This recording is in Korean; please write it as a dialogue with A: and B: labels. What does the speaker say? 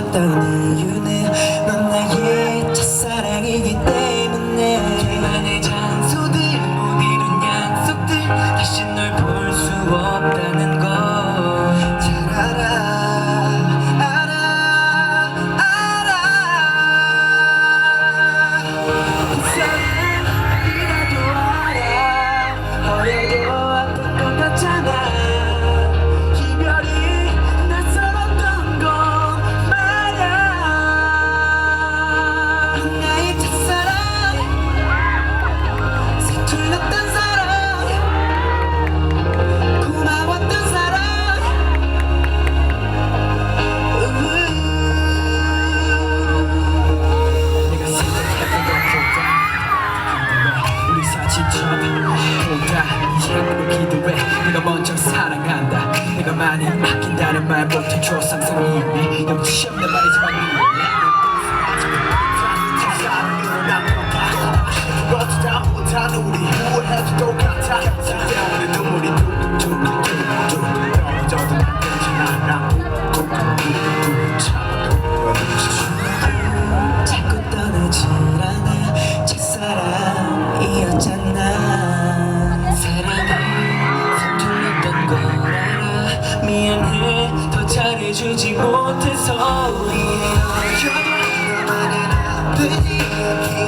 A: ったね言うね。 아, 하지만 이제 앞으로 기도해. 내가 먼저 사랑한다. 내가 많이 아낀다는 말부터 조상성 이미 넘치없는 말 주지 못해서 우리의 나만은 아픈 이야기